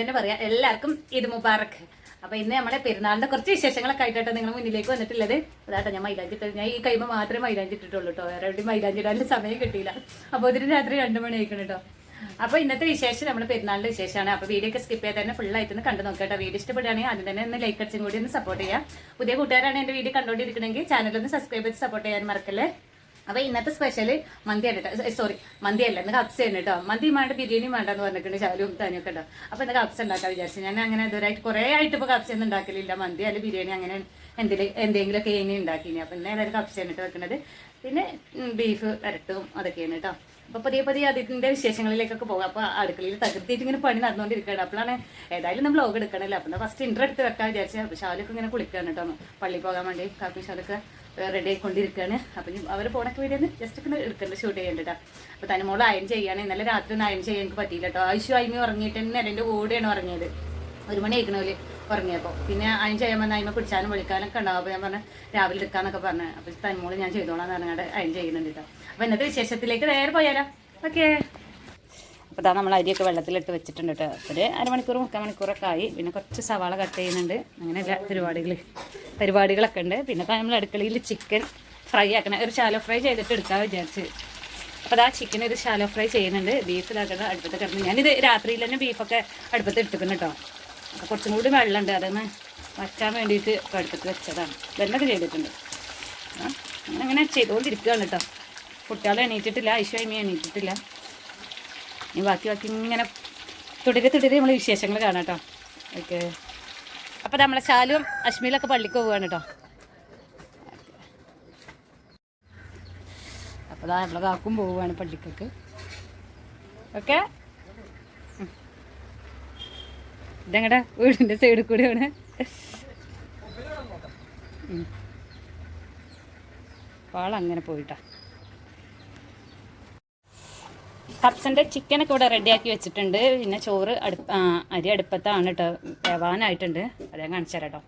തന്നെ പറയാം എല്ലാവർക്കും ഇത് മുബാറക്ക് അപ്പൊ ഇന്ന് നമ്മളെ പെരുന്നാളിന്റെ കുറച്ച് വിശേഷങ്ങളൊക്കെ ആയിട്ടാണ് നിങ്ങൾ മുന്നിലേക്ക് വന്നിട്ടുള്ളത്. അതാട്ടോ ഞാൻ മൈലാഞ്ചി ഇട്ടത്. ഞാൻ ഈ കൈമ മാത്രമേ മൈലാഞ്ചിട്ടിട്ടുള്ളൂ കേട്ടോ വേറെ എവിടെയും മൈലാഞ്ചി ഇടാനുള്ള സമയം കിട്ടിയില്ല. അപ്പോൾ ഇതിന് രാത്രി രണ്ടു മണി ആയിക്കണം കേട്ടോ അപ്പൊ ഇന്നത്തെ വിശേഷം നമ്മുടെ പെരുന്നാളിന്റെ വിശേഷമാണ്. അപ്പൊ വീഡിയോ ഒക്കെ സ്കിപ്പ് ചെയ്ത് തന്നെ ഫുൾ ആയിട്ട് ഒന്ന് കണ്ടു നോക്കട്ടോ വീഡിയോ ഇഷ്ടപ്പെടുകയാണെങ്കിൽ ആദ്യം തന്നെ ഒന്ന് ലൈക്ക് അടിച്ചും കൂടി ഒന്ന് സപ്പോർട്ട് ചെയ്യാം പുതിയ കൂട്ടുകാരാണ് എന്റെ വീഡിയോ കണ്ടുകൊണ്ടിരിക്കണമെങ്കിൽ ചാനൽ ഒന്ന് സബ്സ്ക്രൈബ് ചെയ്ത് സപ്പോർട്ട് ചെയ്യാൻ മറക്കല്ലേ? അപ്പൊ ഇന്നത്തെ സ്പെഷ്യൽ മന്തിയാണ് കേട്ടോ സോറി മന്തി അല്ല ഇന്ന് കപ്സ ആണ് കേട്ടോ മന്തി വേണ്ട ബിരിയാണി വേണ്ടെന്ന് പറഞ്ഞിട്ടുണ്ട് ശാലും താനിയൊക്കെ ഉണ്ടോ അപ്പൊ ഇന്ന് കപ്സ ഉണ്ടാക്കാൻ വിചാരിച്ചു. ഞാൻ അങ്ങനെ ഇതുവരായിട്ട് കുറെ ആയിട്ട് ഇപ്പൊ കപ്സ ഒന്നും ഉണ്ടാക്കലില്ല. മന്തി അല്ല ബിരിയാണി അങ്ങനെ എന്തെങ്കിലും എന്തെങ്കിലുമൊക്കെ ഇനി ഉണ്ടാക്കിനി. അപ്പൊ ഇന്ന് ഏതായാലും കപ്സ കേട്ടോ വെക്കുന്നത് പിന്നെ ബീഫ് വരട്ടും അതൊക്കെയാണ് കേട്ടോ അപ്പൊ പതിയെ പതിയെ അതിന്റെ വിശേഷങ്ങളിലേക്കൊക്കെ പോകാം. അപ്പൊ അടുക്കളയിൽ തകർത്തിയിട്ട് ഇങ്ങനെ പണി നടന്നുകൊണ്ടിരിക്കുകയാണ്. അപ്പോഴാണ് ഏതായാലും നമ്മൾ ലോഗ് എടുക്കണല്ലോ? അപ്പൊ ഫസ്റ്റ് ഇന്റർ എടുത്ത് വെക്കാൻ വിചാരിച്ചു അപ്പൊ ഷാലൊക്കെ ഇങ്ങനെ കുളിക്കുകയാണ് കേട്ടോ പള്ളി പോകാൻ വേണ്ടി കാപ്പി ഷാലൊക്കെ റെഡി ആയിക്കൊണ്ടിരിക്കുകയാണ്. അപ്പൊ അവർ പോണൊക്കെ വീഡിയോ ജസ്റ്റ് ഒക്കെ എടുക്കേണ്ട ഷൂട്ട് ചെയ്യേണ്ടത്. അപ്പൊ തനിമോൾ അയൺ ചെയ്യാണ് ഇന്നലെ രാത്രി ഒന്നും അയൺ ചെയ്യാൻ എനിക്ക് പറ്റിയില്ല കേട്ടോ ആവശ്യം അയിമ ഉറങ്ങിയിട്ട് തന്നെ എന്റെ കൂടെയാണ് ഉറങ്ങിയത്. ഒരു മണി ആയിക്കണോൽ ഉറങ്ങിയപ്പോൾ പിന്നെ അയൺ ചെയ്യാൻ വന്ന അയിമ പിടിച്ചാലും വിളിക്കാനൊക്കെ ഉണ്ടാവും. അപ്പോൾ ഞാൻ പറഞ്ഞു രാവിലെ എടുക്കാന്നൊക്കെ പറഞ്ഞു. അപ്പോൾ തനിമോൾ ഞാൻ ചെയ്തോളാം എന്ന് പറഞ്ഞാൽ അയൺ ചെയ്യുന്നുണ്ട് കേട്ടോ അപ്പോൾ ഇന്നത്തെ വിശേഷത്തിലേക്ക് നേരെ പോയാലോ? ഓക്കേ അപ്പോൾ ഇതാ നമ്മൾ അരിയൊക്കെ വെള്ളത്തിലിട്ട് വെച്ചിട്ടുണ്ട് കേട്ടോ ഒരു അരമണിക്കൂർ മുക്കാൽ മണിക്കൂറൊക്കെ ആയി. പിന്നെ കുറച്ച് സവാള കട്ട് ചെയ്യുന്നുണ്ട്. അങ്ങനെ എല്ലാ പരിപാടികൾ പരിപാടികളൊക്കെ ഉണ്ട്. പിന്നെ നമ്മൾ അടുക്കളയിൽ ചിക്കൻ ഫ്രൈ ആക്കണം ഒരു ശാലോ ഫ്രൈ ചെയ്തിട്ട് എടുക്കാൻ വിചാരിച്ച്. അപ്പോൾ അതാ ചിക്കൻ ഒരു ശാലോ ഫ്രൈ ചെയ്യുന്നുണ്ട്. ബീഫ് ഇതാക്കണം അടുപ്പത്ത് കിടന്ന്. ഞാനിത് രാത്രിയിൽ തന്നെ ബീഫൊക്കെ അടുപ്പത്ത് എടുത്തിക്കണം കേട്ടോ അപ്പോൾ കുറച്ചും കൂടി വെള്ളമുണ്ട്. അതൊന്ന് വറ്റാൻ വേണ്ടിയിട്ട് ഇപ്പോൾ അടുപ്പത്ത് വെച്ചതാണ്. വെള്ളമൊക്കെ ചെയ്തിട്ടുണ്ട്. അങ്ങനെ അങ്ങനെ ചെയ്തുകൊണ്ടിരിക്കുകയാണ് കേട്ടോ കുട്ടികളെ എണീറ്റിട്ടില്ല. ഐശ്വര്യമി എണീറ്റിട്ടില്ല. ഇനി ബാക്കി ബാക്കി ഇങ്ങനെ തുടരെ തുടരെ നമ്മൾ വിശേഷങ്ങൾ കാണാം കേട്ടോ. ഓക്കെ. അപ്പോൾ നമ്മളെ ശാലും അശ്മിയിലൊക്കെ പള്ളിക്ക് പോവുകയാണ് കേട്ടോ. അപ്പോൾ അതാ നമ്മളെ കാക്കും പോവുകയാണ് പള്ളിക്കൊക്കെ. ഓക്കെ. ഇതങ്ങടെ? വീടിന്റെ സൈഡിൽ കൂടെയാണ്. പാളങ്ങനെ പോയിട്ടാ. കപ്സന്റെ ചിക്കനൊക്കെ ഇവിടെ റെഡിയാക്കി വെച്ചിട്ടുണ്ട്. പിന്നെ ചോറ് അടുപ്പ് അരി അടുപ്പത്താണ് കേട്ടോ വേവാനായിട്ടുണ്ട്. അത് കാണിച്ചു തരാം കേട്ടോ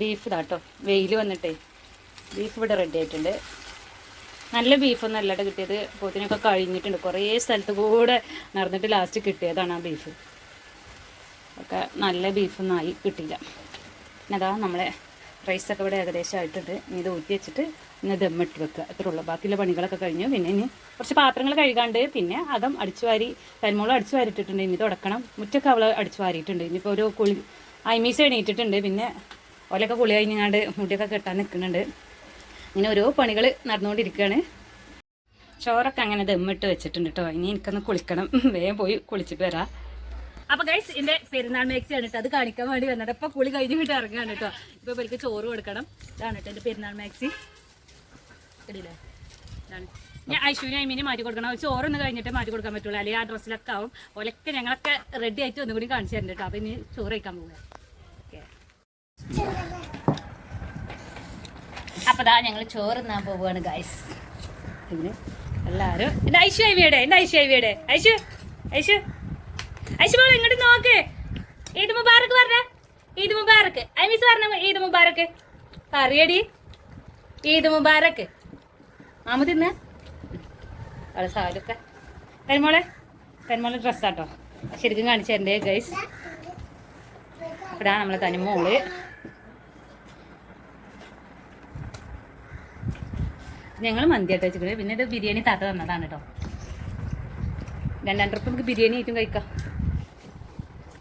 ബീഫ് ഇതാട്ടോ വെയിൽ വന്നിട്ടേ. ബീഫ് ഇവിടെ റെഡി ആയിട്ടുണ്ട് നല്ല ബീഫൊന്നും അല്ലാണ്ട് കിട്ടിയത്. പോത്തിനൊക്കെ കഴിഞ്ഞിട്ടുണ്ട്. കുറേ സ്ഥലത്ത് കൂടെ നടന്നിട്ട് ലാസ്റ്റ് കിട്ടിയതാണ് ആ ബീഫ്. ഒക്കെ നല്ല ബീഫൊന്നും ആയി കിട്ടിയില്ല. പിന്നെ അതാ നമ്മളെ റൈസൊക്കെ ഇവിടെ ഏകദേശം ആയിട്ടുണ്ട്. ഇനി ഇത് ഊറ്റി വെച്ചിട്ട് ഇന്ന് ദമ്മിട്ട് വെക്കുക. അത്രേ ഉള്ളൂ. ബാക്കിയുള്ള പണികളൊക്കെ കഴിഞ്ഞു. പിന്നെ ഇനി കുറച്ച് പാത്രങ്ങൾ കഴുകാണ്ട് പിന്നെ അകം അടിച്ചു വാരി തന്മോളം അടിച്ചു വാരിട്ടിട്ടുണ്ട് ഇനി തുടക്കണം മുറ്റൊക്കെ അവൾ അടിച്ചു വാരിയിട്ടുണ്ട്. ഇനിയിപ്പോൾ ഒരു കുളി ഐമീസ് എണീറ്റിട്ടുണ്ട്. പിന്നെ ഓലൊക്കെ കുളി കഴിഞ്ഞാണ്ട് മുടിയൊക്കെ കെട്ടാൻ നിൽക്കുന്നുണ്ട്. ഇങ്ങനെ ഓരോ പണികൾ നടന്നുകൊണ്ടിരിക്കുകയാണ്. ചോറൊക്കെ അങ്ങനെ ദമ്മിട്ട് വെച്ചിട്ടുണ്ട് കേട്ടോ ഇനി എനിക്കൊന്ന് കുളിക്കണം. വേഗം പോയി കുളിച്ചിട്ട് വരാം. അപ്പൊ ഗൈസ് എന്റെ പെരുന്നാൾ മേക്സി ആണ് കേട്ടോ അത് കാണിക്കാൻ വേണ്ടി വന്നത്. അപ്പൊ കുളി കഴിഞ്ഞ് ഇറങ്ങുകയാണ് കേട്ടോ ഇപ്പൊ ഇവർക്ക് ചോറ് കൊടുക്കണം. ഇതാണ് കേട്ടോ എന്റെ പെരുന്നാൾ മാക്സി ഇടില്ലേ ഞാൻ ഐശ്വര്യ ഐമീനെ മാറ്റി കൊടുക്കണം. ഒരു ചോറൊന്ന് കഴിഞ്ഞിട്ട് മാറ്റി കൊടുക്കാൻ പറ്റുള്ളൂ. അല്ലെങ്കിൽ ആ ഡ്രസ്സിലൊക്കെ ആവും. ഒലക്കെ ഞങ്ങളൊക്കെ റെഡി ആയിട്ട് ഒന്നും കൂടി കാണിച്ചു തരുന്നുണ്ട് കേട്ടോ. അപ്പൊ ഇനി ചോറ് കഴിക്കാൻ പോവുക. അപ്പൊ ദാ ഞങ്ങൾ ചോറ് തിന്നാൻ പോവുകയാണ് ഗൈസ് എല്ലാരും എന്റെ ഐശു ഐവിയുടെ എന്റെ ഐശു ഐവിയുടെ ഐശു ഐശു ഐശു മോളെ ഇങ്ങോട്ട് നോക്ക്. ഈദ് മുബാറക്ക് പറഞ്ഞ. ഈദ് മുബാറക്ക് ഐമിസ് പറഞ്ഞ ഈദ് മുബാറക്ക് പറയടി. ഈദ് മുബാറക്ക് മാമ തിന്ന് അവളെ സാലൊക്കെ കരിമോളെ കരിമോളെ ഡ്രസ്സാട്ടോ ശരിക്കും കാണിച്ചു തരണ്ടേ ഗൈസ് ഇതാണ് നമ്മളെ തനിമോൾ ഞങ്ങൾ മന്തിയായിട്ട് വെച്ചിട്ട് പിന്നെ ഇത് ബിരിയാണി താത്ത തന്നതാണ് കേട്ടോ. രണ്ടാം ട്രിപ്പ് നമുക്ക് ബിരിയാണി ആയിട്ടും കഴിക്കാം.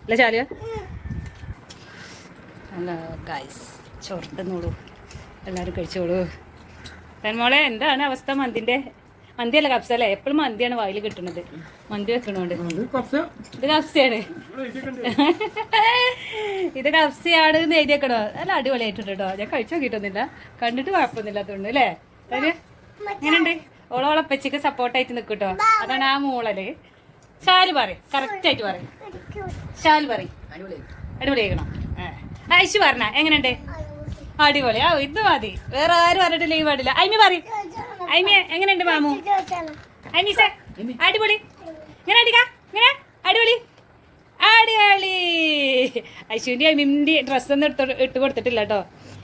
അല്ല ചാലിയ അല്ല ഗൈസ് എല്ലാവരും കഴിച്ചോളൂ. തന്മോളെ എന്താണ് അവസ്ഥ മന്തിന്റെ? മന്തി അല്ല കപ്സ അല്ലേ? എപ്പോഴും മന്തിയാണ് വായിൽ കിട്ടുന്നത്. മന്തി വെക്കണോണ്ട്. ഇത് കപ്സയാണ് ഇത് കപ്സയാണ് എന്ന് എഴുതിയേക്കണോ? അല്ല അടിപൊളിയായിട്ടുണ്ട് കേട്ടോ. ഞാൻ കഴിച്ചു നോക്കിയിട്ടൊന്നുമില്ല. കണ്ടിട്ട് കുഴപ്പമൊന്നുമില്ലാത്തതുകൊണ്ട് അല്ലേ? എങ്ങനെയുണ്ട്? ഓളോളപ്പച്ചക്ക് സപ്പോർട്ടായിട്ട് നിൽക്കും കേട്ടോ. അതാണ് ആ മൂളൽ. ഷാൽ പറയും. കറക്റ്റ് ആയിട്ട് പറയും. ഷാൽ പറയും. അടിപൊളിയാക്കണം ഐശു പറഞ്ഞ. എങ്ങനെയുണ്ട്? അടിപൊളി. ആ ഇത് മതി. വേറെ ആരും പറഞ്ഞിട്ട് ലീവ് പാടില്ല ഐമി പറ അയിമി എങ്ങനെയുണ്ട് മാമു? ഐമീസ അടിപൊളി. ഇങ്ങനെ അടിക്കാ ഇങ്ങനെ. അടിപൊളി. അടിപൊളി. അശ്വിന്റെ ഐമിന്റെ ഡ്രസ്സൊന്നും ഇട്ട് ഇട്ട് കൊടുത്തിട്ടില്ല കേട്ടോ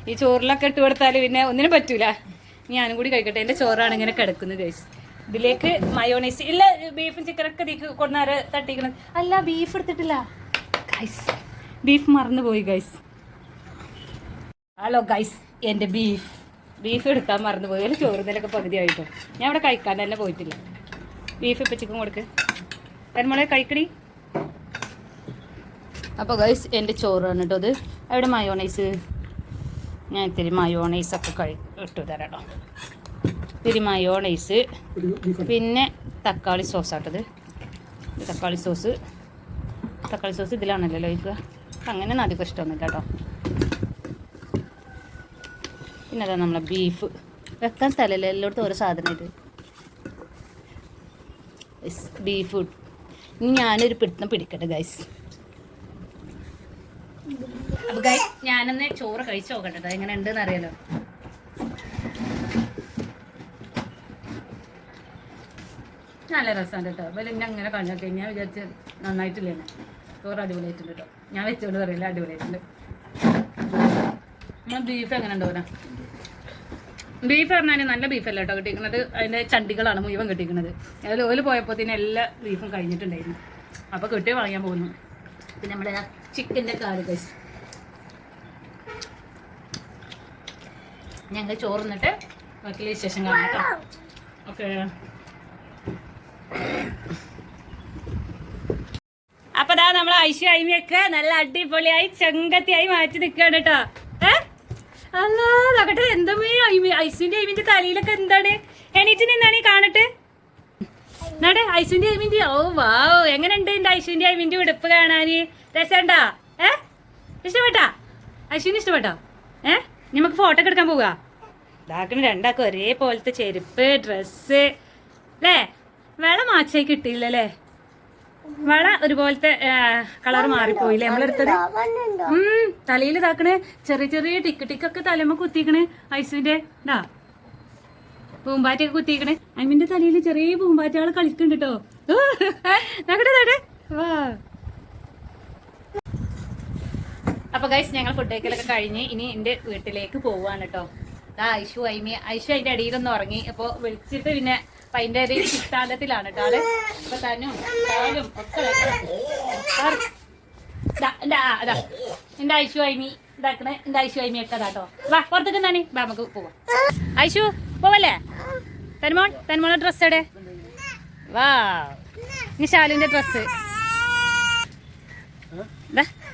ഈ ചോറിലൊക്കെ ഇട്ട് കൊടുത്താൽ പിന്നെ ഒന്നിനും പറ്റൂല. ഞാനും കൂടി കഴിക്കട്ടെ. എന്റെ ചോറാണ് ഇങ്ങനെ കിടക്കുന്നത് ഗൈസ് ഇതിലേക്ക് മയോണൈസ് ഇല്ല ബീഫും ചിക്കനൊക്കെ ഇതിക്ക് കൊണ്ടുവരെ തട്ടിക്കണത്? അല്ല ബീഫ് എടുത്തിട്ടില്ല. ഗൈസ് ബീഫ് മറന്നു പോയി ഗൈസ് ഹലോ ഗൈസ് എന്റെ ബീഫ് ബീഫ് എടുക്കാൻ മറന്നു പോയി. ഒരു ചോറുന്നലൊക്കെ പകുതി ആയിട്ടോ. ഞാൻ അവിടെ കഴിക്കാൻ തന്നെ പോയിട്ടില്ല. ബീഫ് ഇപ്പം ചിക്കൻ കൊടുക്ക്. തന്മളെ കഴിക്കണി അപ്പോൾ ഗൈസ് എന്റെ ചോറാണ് കേട്ടോ അത് അവിടെ മയോണൈസ് ഞാൻ ഇത്തിരി മയോണൈസ് ഒക്കെ കഴി ഇട്ടു തരാം ഇത്തിരി മയോണൈസ് പിന്നെ തക്കാളി സോസാട്ടത് തക്കാളി സോസ് തക്കാളി സോസ് ഇതിലാണല്ലോ ഒഴിക്കുക അങ്ങനെ അധികം ഇഷ്ടമൊന്നുമില്ല കേട്ടോ. പിന്നെ അതാ നമ്മളെ ബീഫ് വെക്കാൻ സ്ഥലമില്ല എല്ലായിടത്തും ഓരോ സാധനമായിട്ട്. ബീഫ് ഇനി ഞാനൊരു പിടുത്തം പിടിക്കട്ടെ ഗൈസ് അപ്പൊ ഗൈസ് ഞാനൊന്ന് ചോറ് കഴിച്ചു നോക്കട്ടെ ട്ടോ. എങ്ങനെ ഉണ്ടെന്ന് അറിയാലോ. നല്ല രസമുണ്ട് കേട്ടോ അപ്പോൾ ഇന്നെ അങ്ങനെ കണ്ടു ഞാൻ വിചാരിച്ച് നന്നായിട്ടില്ല? ചോറ് അടിപൊളിയായിട്ടുണ്ട് കേട്ടോ ഞാൻ വെച്ചോണ്ട് പറയില്ല അടിപൊളിയായിട്ടുണ്ട്. ബീഫ് എങ്ങനെ ഉണ്ടോ ബീഫ് പറഞ്ഞാൽ നല്ല ബീഫല്ല കേട്ടോ കിട്ടിയിരിക്കുന്നത്? അതിന്റെ ചണ്ടികളാണ് മുഴുവൻ കിട്ടിയിരിക്കുന്നത്. അതിൽ ഓൽ പോയപ്പോൾ തന്നെ എല്ലാ ബീഫും കഴിഞ്ഞിട്ടുണ്ടായിരുന്നു. അപ്പോൾ കിട്ടിയ വാങ്ങിയാൻ പോകുന്നു. പിന്നെ നമ്മുടെ ചിക്കന്റെ കാൽ കഴിച്ചു ഞങ്ങൾ ചോറുന്നിട്ട് ബാക്കിയുള്ള വിശേഷം കാണാം കേട്ടോ. ഓക്കെ. അപ്പൊ ദാ നമ്മളെ ഐശ്വ ഐമിയൊക്കെ നല്ല അടിപൊളിയായി ചെങ്കത്തിയായി മാറ്റി നിൽക്കുകയാണ് കേട്ടോ. ഏ അല്ലാ നോക്കട്ടെ എന്താ ഐസിന്റെ ഐമിന്റെ തലയിലൊക്കെ എന്താണ്? എണീറ്റ് നിന്നാണ് കാണട്ടെ. എന്നാടെ ഐസിന്റെ ഐമിന്റെ ഓ വാ എങ്ങനെയുണ്ട് എന്റെ ഐശ്വന്റെ ഐമിന്റെ ഉടുപ്പ് കാണാന്? രസണ്ടാ ഏ? ഇഷ്ടപ്പെട്ടാ? ഐശ്വന് ഇഷ്ടപ്പെട്ടോ? ഏ? നമുക്ക് ഫോട്ടോ ഒക്കെ എടുക്കാൻ പോവുക ഇതാക്കണ രണ്ടാക്കും ഒരേപോലത്തെ ചെരുപ്പ് ഡ്രസ്സ് അല്ലേ വെള്ളം മാച്ചായി കിട്ടിയില്ലല്ലേ? വള ഒരുപോലത്തെ കളർ മാറിപ്പോയില്ലേ നമ്മളെടുത്തത്? ഉം തലയിൽ ഇതാക്കണേ. ചെറിയ ചെറിയ ടിക്ക് ടിക്കൊക്കെ തലമ കുത്തിക്കണേ. ഐസുവിന്റെ ഇതാ. പൂമ്പാറ്റൊക്കെ കുത്തിക്കണേ. അമ്മിന്റെ തലയിൽ ചെറിയ പൂമ്പാറ്റകൾ കളിക്കുന്നുണ്ട് കേട്ടോ നോക്കട്ടെ നോട്ടെ വാ. അപ്പൊ ഗൈസ് ഞങ്ങൾ ഫുഡ് കഴിക്കലൊക്കെ കഴിഞ്ഞ് ഇനി എന്റെ വീട്ടിലേക്ക് പോവാണ് കേട്ടോ ഐഷു ഐമി ഐഷു അതിന്റെ അടിയിലൊന്നും ഉറങ്ങി. അപ്പൊ വിളിച്ചിട്ട് പിന്നെ അപ്പൊ അതിന്റെ ഒരു സിദ്ധാന്തത്തിലാണ് കേട്ടോ അപ്പൊ തനും താനും ഒക്കെ. എന്റെ ഐഷു ഐമി? ഇതാക്കണേ. എന്റെ ഐഷു ഐമി ഒക്കെ കേട്ടോ വാ പുറത്തേക്ക് എന്താണ് വാ നമുക്ക് പോവാം. ഐഷു പോവല്ലേ? തന്മോൾ തന്മോളെ ഡ്രസ് എടെ വാ. ഇനി ശാലുവിന്റെ ഡ്രസ്സ്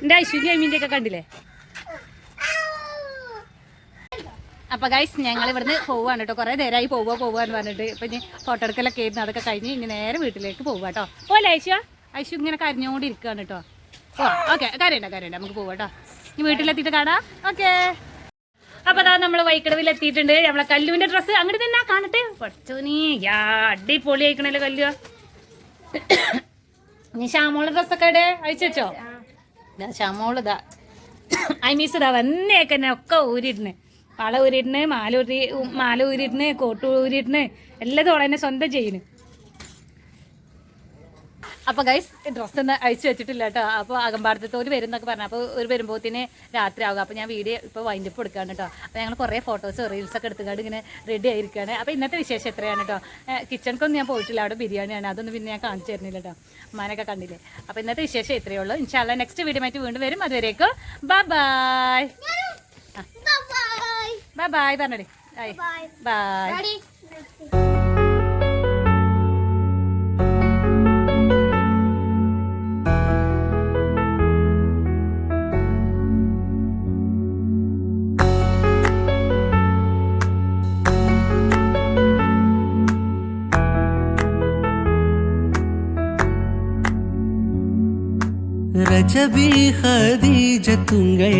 എന്റെ ഐശ്വര്യ അയിമിന്റെ ഒക്കെ കണ്ടില്ലേ? അപ്പൊ ഗൈസ് ഞങ്ങൾ ഇവിടുന്ന് പോവാണ് കേട്ടോ കുറെ നേരമായി പോവുക പോവുക എന്ന് പറഞ്ഞിട്ട്. ഇപ്പൊ ഇനി ഫോട്ടോ എടുക്കലൊക്കെ ആയിരുന്നു. അതൊക്കെ കഴിഞ്ഞ് ഇനി നേരെ വീട്ടിലേക്ക് പോവുക കേട്ടോ പോലെ ഐശ്വ ഐശ്വ ഇങ്ങനെ കരഞ്ഞുകൊണ്ടിരിക്കുകയാണ് കേട്ടോ ഓക്കെ കരയണ്ട കരയണ്ട. നമുക്ക് പോവാം കേട്ടോ ഇനി വീട്ടിലെത്തിയിട്ട് കാണാം. ഓക്കെ അപ്പൊ അതാ നമ്മൾ വൈക്കടവിൽ എത്തിയിട്ടുണ്ട് നമ്മളെ കല്ലുവിന്റെ ഡ്രസ്സ് അങ്ങോട്ട് തന്നെ കാണട്ടെ. പഠിച്ചോനീ യാ അടിപൊളി ആയിക്കണല്ലോ കല്ലു. നീ ശ്യാമോളെ ഡ്രസ്സൊക്കെ എവിടെ? അയച്ചോ വെച്ചോ? ഇതാ ശ്യാമോൾ ഇതാ ഐ മീസ് ഇതാ വന്നേക്കന്നെ ഒക്കെ ഊരിയിടുന്നു. വള ഊരിയിടുന്നു മാല ഊരി മാല ഊരിയിടുന്നു കോട്ട് ഊരിയിടുന്നു എല്ലാതും അവളെ തന്നെ സ്വന്തം ചെയ്യുന്നു അപ്പൊ ഗൈസ് ഡ്രസ്സ് ഒന്ന് അഴിച്ചു വെച്ചിട്ടില്ല കേട്ടോ. അപ്പോൾ ഒരു വരും എന്നൊക്കെ പറഞ്ഞു. അപ്പോൾ ഒരു വരുമ്പോഴത്തേന് രാത്രി ആകും അപ്പോൾ ഞാൻ വീഡിയോ ഇപ്പോൾ വൈൻഡപ്പ് എടുക്കുകയാണ് കേട്ടോ. അപ്പോൾ ഞങ്ങൾ കുറേ ഫോട്ടോസ് റീൽസ് ഒക്കെ എടുത്തുകൊണ്ട് ഇങ്ങനെ റെഡി ആയിരിക്കുകയാണ് അപ്പോൾ ഇന്നത്തെ വിശേഷം എത്രയാണ് കേട്ടോ? കിച്ചണിക്കൊന്നും ഞാൻ പോയിട്ടില്ല. അവിടെ ബിരിയാണിയാണ്. അതൊന്നും പിന്നെ ഞാൻ കാണിച്ചു തരുന്നില്ല കേട്ടോ. അമ്മാനൊക്കെ കണ്ടില്ലേ. അപ്പോൾ ഇന്നത്തെ വിശേഷം ഇത്രയേ ഉള്ളൂ. ഇൻഷാല്ല നെക്സ്റ്റ് വീഡിയോ ആയിട്ട് വീണ്ടും വരും. അതുവരേക്കും ബൈ ബൈ ബൈ ബൈ പറഞ്ഞടി ബൈ രജബി ഖദീജത്തുങ്ങൾ